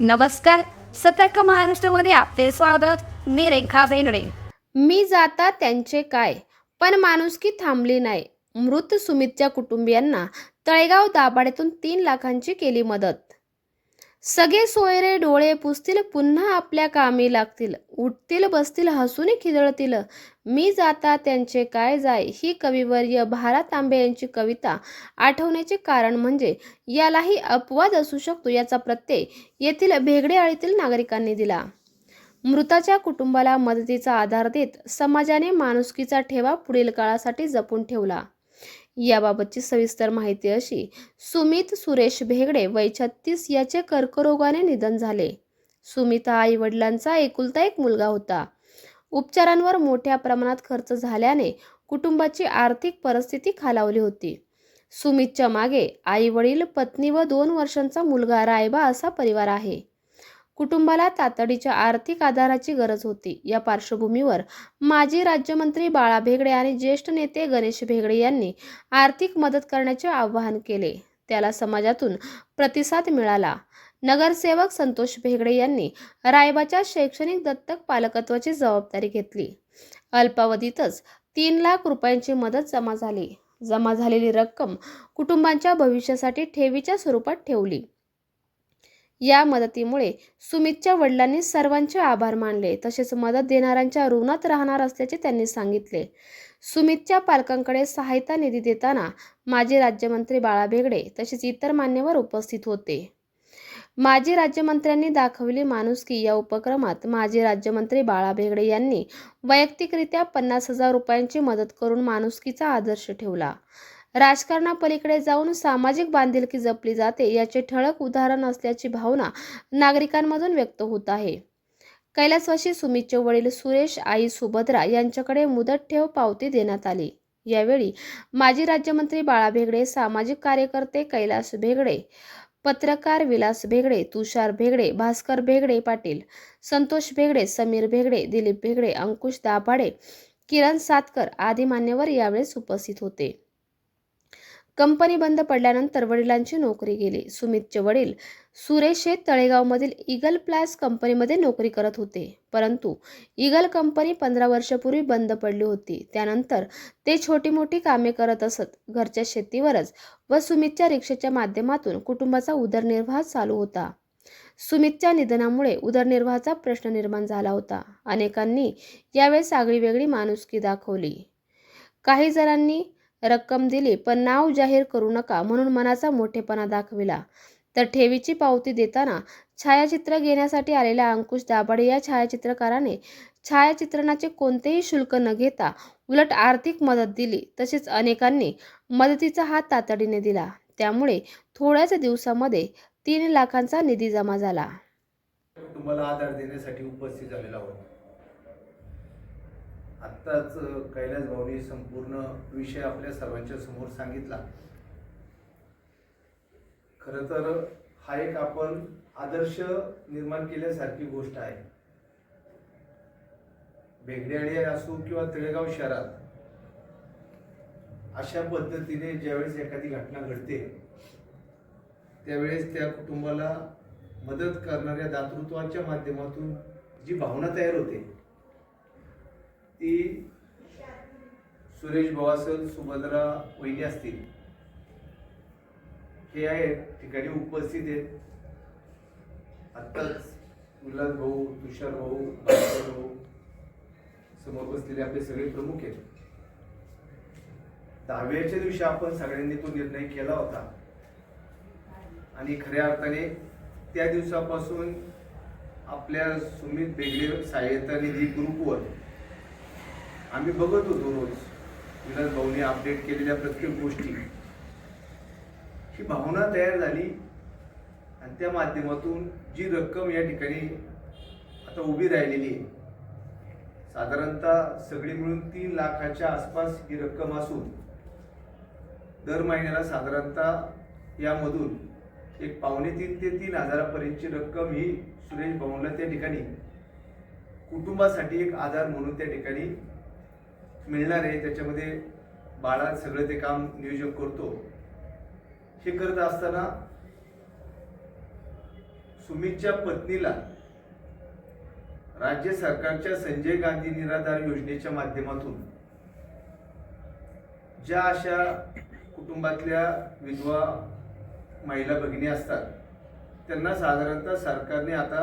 नमस्कार. सतर्क महाराष्ट्रामध्ये आपले स्वागत. मी रेखा बेनडे मी जाता त्यांचे काय? पण माणुसकी थांबली नाही. मृत सुमितच्या कुटुंबियांना तळेगाव दाभाड्यातून तीन लाखांची केली मदत. सगळे सोयरे डोळे पुसतील पुन्हा आपल्या कामी लागतील. उठतील बसतील हसून खिदळतील. मी जाता त्यांचे काय जाय? ही कविवर्य भारा तांबे यांची कविता आठवण्याचे कारण म्हणजे यालाही अपवाद असू शकतो याचा प्रत्यय येथील भेगडे आळीतील नागरिकांनी दिला. मृताच्या कुटुंबाला मदतीचा आधार देत समाजाने माणुसकीचा ठेवा पुढील काळासाठी जपून ठेवला. याबाबतची सविस्तर माहिती अशी सुमित सुरेश भेगडे वय छत्तीस याचे कर्करोगाने निधन झाले. सुमित हा आई वडिलांचा एकुलता एक मुलगा होता. उपचारांवर मोठ्या प्रमाणात खर्च झाल्याने कुटुंबाची आर्थिक परिस्थिती खालावली होती. सुमितच्या मागे आई वडील पत्नी व दोन वर्षांचा मुलगा रायबा असा परिवार आहे. कुटुंबाला तातडीच्या आर्थिक आधाराची गरज होती. या पार्श्वभूमीवर माजी राज्यमंत्री बाळा भेगडे आणि ज्येष्ठ नेते गणेश भेगडे यांनी आर्थिक मदत करण्याचे आवाहन केले. त्याला समाजातून प्रतिसाद मिळाला. नगरसेवक संतोष भेगडे यांनी रायबाच्या शैक्षणिक दत्तक पालकत्वाची जबाबदारी घेतली. अल्पावधीतच तीन लाख रुपयांची मदत जमा झाली. जमा झालेली रक्कम कुटुंबांच्या भविष्यासाठी ठेवीच्या स्वरूपात ठेवली. या मदतीमुळे सुमितच्या वडिलांनी सर्वांचे आभार मानले. तसेच मदत देणाऱ्यांच्या ऋणात राहणार असल्याचे त्यांनी सांगितले. सुमितच्या पालकांकडे सहायता निधी देताना माजी राज्यमंत्री बाळा भेगडे तसेच इतर मान्यवर उपस्थित होते. माजी राज्यमंत्र्यांनी दाखवली माणुसकी या उपक्रमात माजी राज्यमंत्री बाळा भेगडे यांनी वैयक्तिकरित्या पन्नास हजार रुपयांची मदत करून माणुसकीचा आदर्श ठेवला. राजकारणापलीकडे जाऊन सामाजिक बांधिलकी जपली जाते याचे ठळक उदाहरण असल्याची भावना नागरिकांमधून व्यक्त होत आहे. कैलासवाशी सुमितचे वडील सुरेश आई सुभद्रा यांच्याकडे मुदत ठेव पावती देण्यात आली. यावेळी माजी राज्यमंत्री बाळा भेगडे सामाजिक कार्यकर्ते कैलास भेगडे पत्रकार विलास भेगडे तुषार भेगडे भास्कर भेगडे पाटील संतोष भेगडे समीर भेगडे दिलीप भेगडे अंकुश दाभाडे किरण सातकर आदी मान्यवर यावेळेस उपस्थित होते. कंपनी बंद पडल्यानंतर वडिलांची नोकरी गेली. सुमितचे वडील सुरेश हे तळेगावमधील इगल प्लास कंपनीमध्ये नोकरी करत होते. परंतु इगल कंपनी पंधरा वर्षापूर्वी बंद पडली होती. त्यानंतर ते छोटी मोठी कामे करत असत. घरच्या शेतीवरच व सुमितच्या रिक्षेच्या माध्यमातून कुटुंबाचा उदरनिर्वाह चालू होता. सुमितच्या निधनामुळे उदरनिर्वाहाचा प्रश्न निर्माण झाला होता. अनेकांनी यावेळेस आगळीवेगळी माणुसकी दाखवली. काही जणांनी रक्कम दिली पण नाव जाहीर करू नका म्हणून मनाचा मोठेपणा दाखविला. तर ठेवीची पावती देताना छायाचित्र घेण्यासाठी आलेल्या अंकुश दाभाडे या छायाचित्रकाराने छायाचित्रणाचे कोणतेही शुल्क न घेता उलट आर्थिक मदत दिली तसेच अनेकांनी मदतीचा हात तातडीने दिला. त्यामुळे थोड्याच दिवसामध्ये तीन लाखांचा निधी जमा झाला. कुटुंबाला आधार देण्यासाठी उपस्थित झालेला होता आत्ताच कैलास भाऊनी संपूर्ण विषय आपल्या सर्वांच्या समोर सांगितला. खरं तर हा एक आपण आदर्श निर्माण केल्यासारखी गोष्ट आहे. भेगड्याळी असो किंवा तळेगाव शहरात अशा पद्धतीने ज्यावेळेस एखादी घटना घडते त्यावेळेस त्या कुटुंबाला मदत करणाऱ्या दातृत्वाच्या माध्यमातून जी भावना तयार होते ती सुरेश भाऊ असेल सुभद्रा वहिनी असतील. हे आहेत ठिकाणी उपस्थित आहेत. आत्ताच विलास भाऊ तुषार भाऊ भाऊ समोर बसलेले आपले सगळे प्रमुख आहेत. दहाव्याच्या दिवशी आपण सगळ्यांनी तो निर्णय केला होता. आणि खऱ्या अर्थाने त्या दिवसापासून आपल्या सुमित बेगडे सहाय्यता निधी ग्रुपवर आम्ही बघत होतो रोज. विलास भाऊने अपडेट केलेल्या प्रत्येक गोष्टी. ही भावना तयार झाली आणि त्या माध्यमातून जी रक्कम या ठिकाणी आता उभी राहिलेली आहे साधारणतः सगळी मिळून तीन लाखाच्या आसपास ही रक्कम असून दर महिन्याला साधारणतः यामधून एक पावणे तीन ते तीन हजारापर्यंतची रक्कम ही सुरेश भाऊंना त्या ठिकाणी कुटुंबासाठी एक आधार म्हणून त्या ठिकाणी मिळणार आहे त्याच्यामध्ये बाळा सगळं ते काम नियोजन करतो. हे करत असताना सुमितच्या पत्नीला राज्य सरकारच्या संजय गांधी निराधार योजनेच्या माध्यमातून ज्या अशा कुटुंबातल्या विधवा महिला भगिनी असतात त्यांना साधारणतः सरकारने आता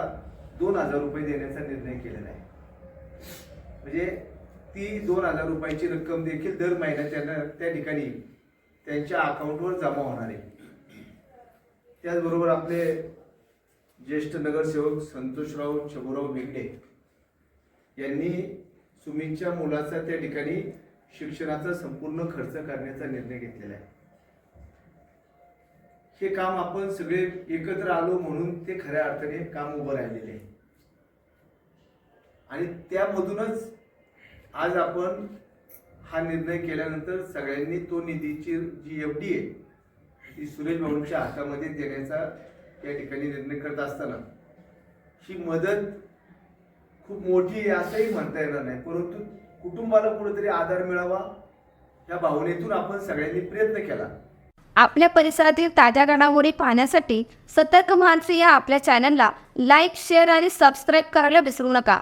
दोन हजार रुपये देण्याचा निर्णय केलेला आहे. म्हणजे ती दोन हजार रुपयाची रक्कम देखील दर महिन्यात त्यांना त्या ठिकाणी त्यांच्या अकाउंटवर जमा होणार आहे. त्याचबरोबर आपले ज्येष्ठ नगरसेवक संतोषराव शबुराव बेगडे यांनी सुमितच्या मुलाचा त्या ठिकाणी शिक्षणाचा संपूर्ण खर्च करण्याचा निर्णय घेतलेला आहे. हे काम आपण सगळे एकत्र आलो म्हणून ते खऱ्या अर्थाने काम उभं राहिलेले आहे. आणि त्यामधूनच आज आपण हा निर्णय केल्यानंतर सगळ्यांनी तो निधीची जी एफ डी आहे ती सुरेश भाऊंच्या हातामध्ये देण्याचा या ठिकाणी निर्णय करत असताना ही मदत खूप मोठी आहे असंही म्हणता येणार नाही. परंतु कुटुंबाला कुठेतरी आधार मिळावा या भावनेतून आपण सगळ्यांनी प्रयत्न केला. आपल्या परिसरातील ताज्या घडामोडी पाहण्यासाठी सतर्क मानसी या आपल्या चॅनलला लाईक शेअर आणि सबस्क्राईब करायला विसरू नका.